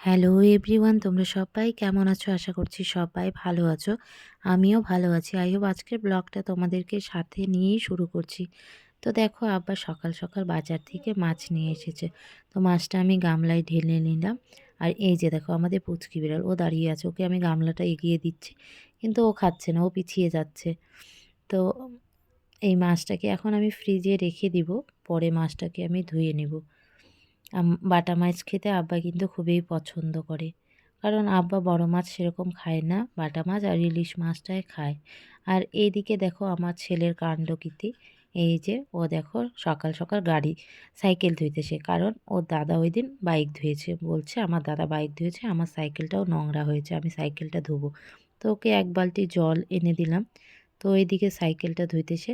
Hello everyone, তোমরা সবাই কেমন আছো? আশা করছি সবাই ভালো আছো। আমিও ভালো আছি। আই হোপ আজকের ব্লগটা তোমাদেরকে সাথে নিয়েই শুরু করছি। তো দেখো, আব্বা সকাল সকাল বাজার থেকে মাছ নিয়ে এসেছে। তো মাছটা আমি গামলায় ঢেলে নিলাম। আর এই যে দেখো, আমাদের পুচকি বিড়াল, ও দাঁড়িয়ে আছে। ওকে আমি গামলাটা এগিয়ে দিচ্ছি, কিন্তু ও খাচ্ছে না, ও পিছিয়ে যাচ্ছে। তো এই মাছটাকে এখন আমি ফ্রিজে রেখে দিব, পরে মাছটাকে আমি ধুয়ে নেব। বাটা মাছ খেতে আব্বা কিন্তু খুবই পছন্দ করে। কারণ আব্বা বড় মাছ সেরকম খায় না, বাটা মাছ আর ইলিশ মাছটাই খায়। আর এইদিকে দেখো আমার ছেলের কাণ্ডকীর্তি, এই যে ও দেখো সকাল সকাল গাড়ি সাইকেল ধুইতেছে। কারণ ওর দাদা ওই দিন বাইক ধুয়েছে, বলছে আমার দাদা বাইক ধুয়েছে, আমার সাইকেলটাও নোংরা হয়েছে, আমি সাইকেলটা ধুবো। তো ওকে এক বালতি জল এনে দিলাম। তো ওইদিকে সাইকেলটা ধুইতেছে।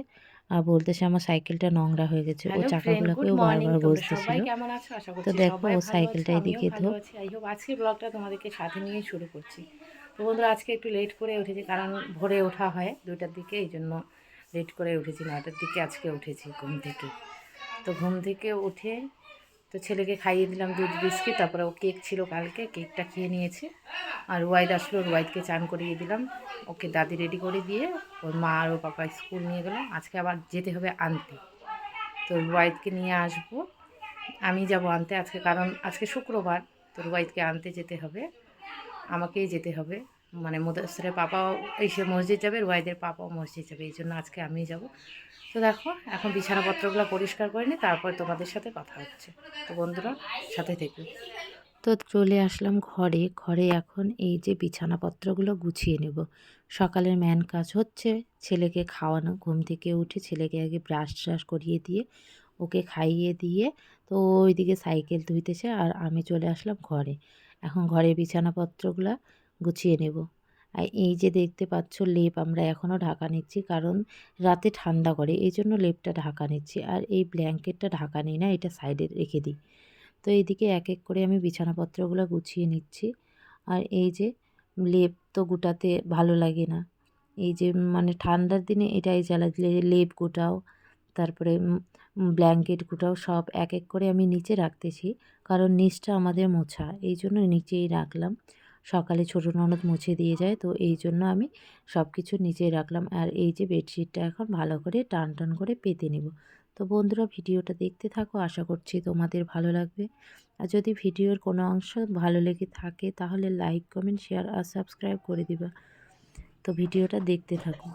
আর বলতেছে আমার সাইকেলটা নোংরা হয়ে গেছে। ও চাকাগুলোকেও বারবার বসতেছিল তো দেখো ও সাইকেলটা এদিকে ধো। আজকে ব্লগটা তোমাদেরকে সাথে নিয়ে শুরু করছি। তো বন্ধুরা আজকে একটু লেট করে উঠেছি কারণ ভোরে ওঠা হয় দুইটার দিকে এই জন্য লেট করে উঠেছি নয়টার দিকে আজকে উঠেছি ঘুম থেকে। তো ঘুম থেকে উঠে তো ছেলেকে খাইয়ে দিলাম দুধ বিস্কিট, তারপরে ও কেক ছিল কালকে, কেকটা খেয়ে নিয়েছে। আর ওয়াইদ আসলো, ওর ওয়াইদকে চান করিয়ে দিলাম। ওকে দাদি রেডি করে দিয়ে ওর মা আর ও পাপা স্কুল নিয়ে গেল। আজকে আবার যেতে হবে আনতে। তো ওয়াইদকে নিয়ে আসব। আমি যাব আনতে আজকে, কারণ আজকে শুক্রবার, তোর ওয়াইদকে আনতে যেতে হবে। আমাকেই যেতে হবে। মানে মুদাসরের পাপাও এসে মসজিদ যাবে ওয়াইদের পাপাও মসজিদ যাবে, এই জন্য আজকে আমি যাব। তো দেখো, এখন বিছানাপত্রগুলো পরিষ্কার করে নিই, তারপর তোমাদের সাথে কথা হচ্ছে। তো বন্ধুরা, সাথে থেকে। তো চলে আসলাম ঘরে। ঘরে এখন এই যে বিছানাপত্রগুলো গুছিয়ে নেব। সকালের ম্যান কাজ হচ্ছে, ছেলেকে খাওয়ানো, ঘুম থেকে উঠে ছেলেকে আগে ব্রাশ ট্রাশ করিয়ে দিয়ে ওকে খাইয়ে দিয়ে তো ওইদিকে সাইকেল ধুইতেছে আর আমি চলে আসলাম ঘরে। এখন ঘরে বিছানাপত্রগুলো গুছিয়ে নেব। আর এই যে দেখতে পাচ্ছ লেপ আমরা এখনও ঢাকা নিচ্ছি কারণ রাতে ঠান্ডা করে, এই জন্য লেপটা ঢাকা নিচ্ছি। আর এই ব্ল্যাঙ্কেটটা ঢাকা নিই না, এটা সাইডে রেখে দিই। তো এইদিকে এক এক করে আমি বিছানাপত্রগুলো গুছিয়ে নিচ্ছি। আর এই যে লেপ তো গোটাতে ভালো লাগে না। এই যে মানে ঠান্ডার দিনে এটাই জ্বালা দিলে লেপ গোটাও, তারপরে ব্ল্যাঙ্কেট গোটাও সব এক এক করে আমি নিচে রাখতেছি কারণ নিচটা আমাদের মোছা, এই জন্য নিচেই রাখলাম। সকালে ছোটো ননদ মুছে দিয়ে যায়। তো এই জন্য আমি সব কিছু নিচেই রাখলাম। আর এই যে বেডশিটটা এখন ভালো করে টান টান করে পেতে নেব। তো বন্ধুরা, ভিডিওটা দেখতে থাকো। আশা করছি তোমাদের ভালো লাগবে। আর যদি ভিডিওর কোনো অংশ ভালো লেগে থাকে, তাহলে লাইক, কমেন্ট, শেয়ার আর সাবস্ক্রাইব করে দিবা। তো ভিডিওটা দেখতে থাকো।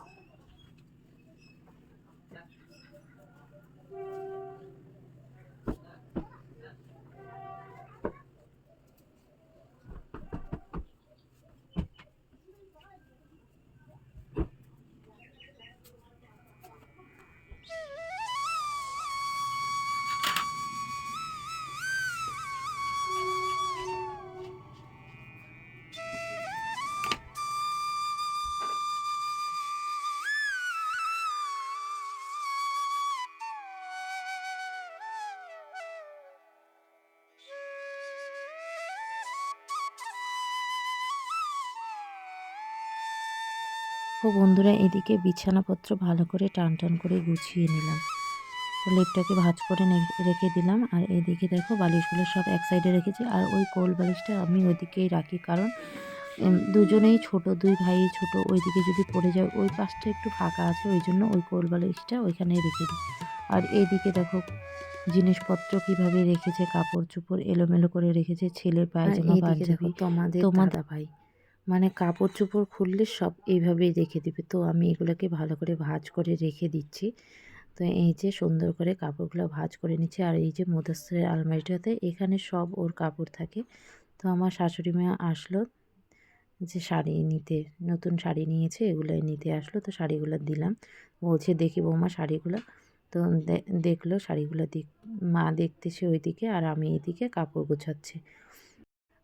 ও বন্ধুরা এদিকে বিছানাপত্র ভালো করে টান টান করে গুছিয়ে নিলাম। তো লেপটাকে ভাজ করে রেখে দিলাম। আর এদিকে দেখো বালিশগুলো সব এক সাইডে রেখেছি। আর ওই কোল বালিশটা আমি ওইদিকেই রাখি। কারণ দুজনেই ছোট দুই ভাই ছোট ওইদিকে যদি পড়ে যায় ওই পাশটা একটু ফাঁকা আছে ওই জন্য ওই কোল বালিশটা ওইখানেই রেখে দিই। আর এইদিকে দেখো জিনিসপত্র কীভাবে রেখেছে কাপড় চোপড় এলোমেলো করে রেখেছে ছেলের পায়জামা পাঞ্জাবি তোমাদের তোমাদের ভাই মানে কাপড় চোপড় খুললে সব এইভাবেই রেখে দিবে। তো আমি এগুলোকে ভালো করে ভাজ করে রেখে দিচ্ছি। তো এই যে সুন্দর করে কাপড়গুলো ভাজ করে নিচ্ছি। আর এই যে মধুস্ত্রের আলমারিটাতে এখানে সব ওর কাপড় থাকে। তো আমার শাশুড়ি মা আসলো যে শাড়ি নিতে, নতুন শাড়ি নিয়েছে, এগুলোই নিতে আসলো। তো শাড়িগুলো দিলাম। বলছে দেখি বৌমা শাড়িগুলো, তো দেখল শাড়িগুলো দিক, মা দেখতেছে ওইদিকে আর আমি এদিকে কাপড় গোছাচ্ছি।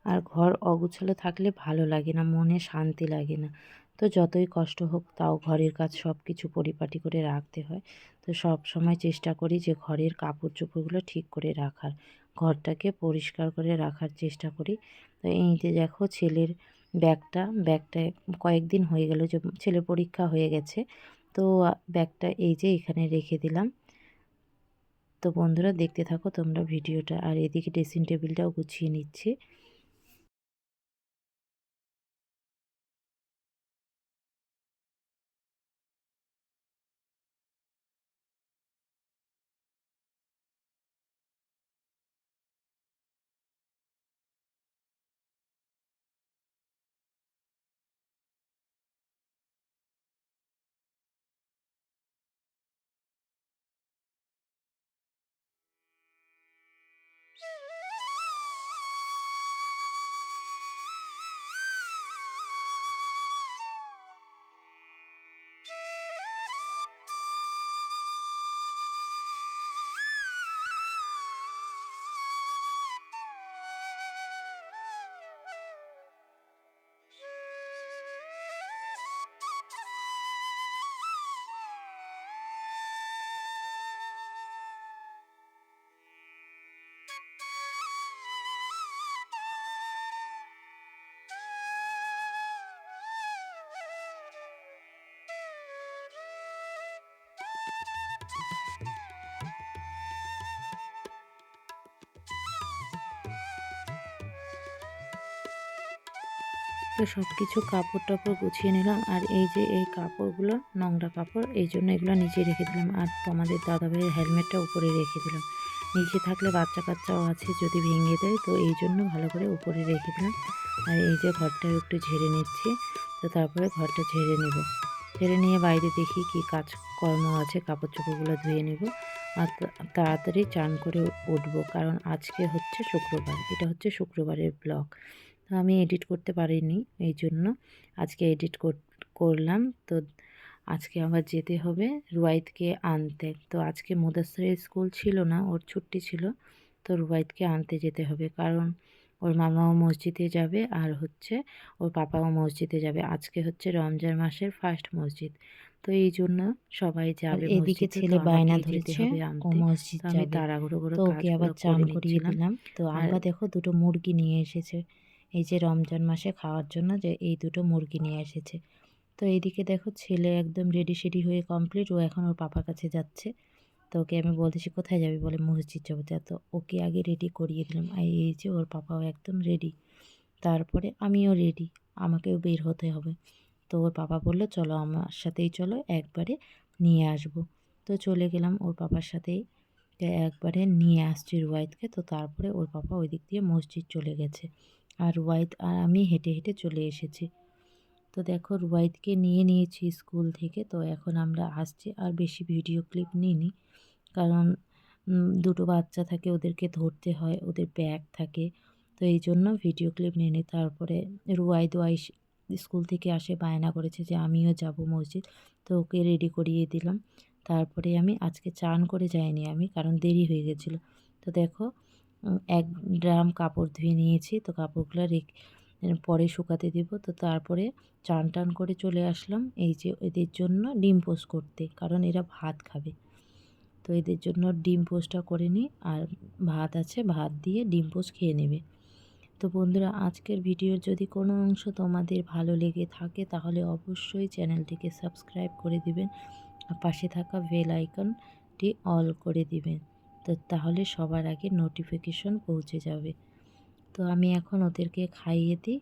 আর ঘর অগুছালো থাকলে ভালো লাগে না, মনে শান্তি লাগে না। তো যতই কষ্ট হোক, তাও ঘরের কাজ সব কিছু পরিপাটি করে রাখতে হয়। তো সব সময় চেষ্টা করি যে ঘরের কাপড় চোপড়গুলো ঠিক করে রাখার। ঘরটাকে পরিষ্কার করে রাখার চেষ্টা করি। তো এই যে দেখো ছেলের ব্যাগটা ব্যাগটা কয়েকদিন হয়ে গেল যে ছেলের পরীক্ষা হয়ে গেছে। তো ব্যাগটা এই যে এখানে রেখে দিলাম। তো বন্ধুরা দেখতে থাকো তোমরা ভিডিওটা। আর এদিকে ড্রেসিং টেবিলটাও গুছিয়ে নিচ্ছি। Yeah. তো সব কিছু কাপড় টাপড় গুছিয়ে নিলাম। আর এই যে এই কাপড়গুলো, নোংরা কাপড়, এই জন্য এগুলো নিচে রেখে দিলাম। আর তোমাদের দাদাভাইয়ের হেলমেটটা উপরে রেখে দিলাম। নিচে থাকলে বাচ্চা কাচ্চাও আছে যদি ভেঙে দেয়, তো এই জন্য ভালো করে উপরে রেখে দিলাম। আর এই যে ঘরটা একটু ঝেড়ে নিচ্ছি, তো তারপরে ঘরটা ঝেড়ে নেব। ঝেড়ে নিয়ে বাইরে দেখি কি কাজকর্ম আছে কাপড় চোপড়গুলো ধুয়ে নেব। আর তাড়াতাড়ি চান করে উঠবো, কারণ আজকে হচ্ছে শুক্রবার। এটা হচ্ছে শুক্রবারের ব্লগ আমি এডিট করতে পারিনি এই জন্য আজকে এডিট করলাম। তো আজকে আবার যেতে হবে রুয়াইদকে আনতে। তো আজকে মুদাসরের স্কুল ছিল না ওর ছুটি ছিল। তো রুয়াইদকে আনতে যেতে হবে কারণ ওর মামাও মসজিদে যাবে আর হচ্ছে ওর পাপাও মসজিদে যাবে। আজকে হচ্ছে রমজান মাসের ফার্স্ট মসজিদ। তো এই জন্য সবাই যাবে এদিকে ছেলে বায়না ধরেছে ও মসজিদ যাবে। তাড়াহুড়ো করে তো ওকে আবার চান করিয়ে দিলাম। তো আমরা দেখো দুটো মুরগি নিয়ে এসেছে। এই যে রমজান মাসে খাওয়ার জন্য যে এই দুটো মুরগি নিয়ে এসেছে। তো এইদিকে দেখো ছেলে একদম রেডি সেডি হয়ে কমপ্লিট ও এখন ওর পাপার কাছে যাচ্ছে। তো ওকে আমি বলতেছি কোথায় যাবি বলে মসজিদ যাব। তা ওকে আগে রেডি করিয়ে দিলাম। এই যে ওর পাপাও একদম রেডি তারপরে আমিও রেডি আমাকেও বের হতে হবে। তো ওর পাপা বলল, চলো আমার সাথেই চলো, একবারে নিয়ে আসব। তো চলে গেলাম ওর পাপার সাথেই। একবারে নিয়ে আসছি রুয়াইদকে তো তারপরে ওর পাপা ওই দিক দিয়ে মসজিদ চলে গেছে। আর রুয়াইদ আর আমি হেঁটে হেঁটে চলে এসেছি। তো দেখো রুয়াইদকে নিয়ে নিয়েছি স্কুল থেকে, তো এখন আমরা আসছি। আর বেশি ভিডিও ক্লিপ নিইনি, কারণ দুটো বাচ্চা থাকে ওদেরকে ধরতে হয়, ওদের ব্যাগ থাকে। তো এই জন্য ভিডিও ক্লিপ নিয়ে নিই তারপরে রুয়াইদ ওয়াইস স্কুল থেকে আসে, বায়না করেছে যে আমিও যাব মসজিদ। তো ওকে রেডি করিয়ে দিলাম। তারপরে আমি আজকে চান করে যাইনি আমি, কারণ দেরি হয়ে গেছিল। তো দেখো এক ড্রাম কাপড় ধুয়ে নিয়েছি। তো কাপড়গুলো রেখে পরে শুকাতে দেব। তো তারপরে চান টান করে চলে আসলাম এই যে এদের জন্য ডিম পোস্ট করতে, কারণ এরা ভাত খাবে। তো এদের জন্য ডিম পোস্টটা করে নিই আর ভাত আছে, ভাত দিয়ে ডিম পোস্ট খেয়ে নেবে। তো বন্ধুরা, আজকের ভিডিওর যদি কোনো অংশ তোমাদের ভালো লেগে থাকে, তাহলে অবশ্যই চ্যানেলটিকে সাবস্ক্রাইব করে দিবেন আর পাশে থাকা বেল আইকনটি অল করে দিবেন। তো তাহলে সবার আগে নোটিফিকেশন পৌঁছে যাবে। তো আমি এখন ওদেরকে খাইয়ে দিই।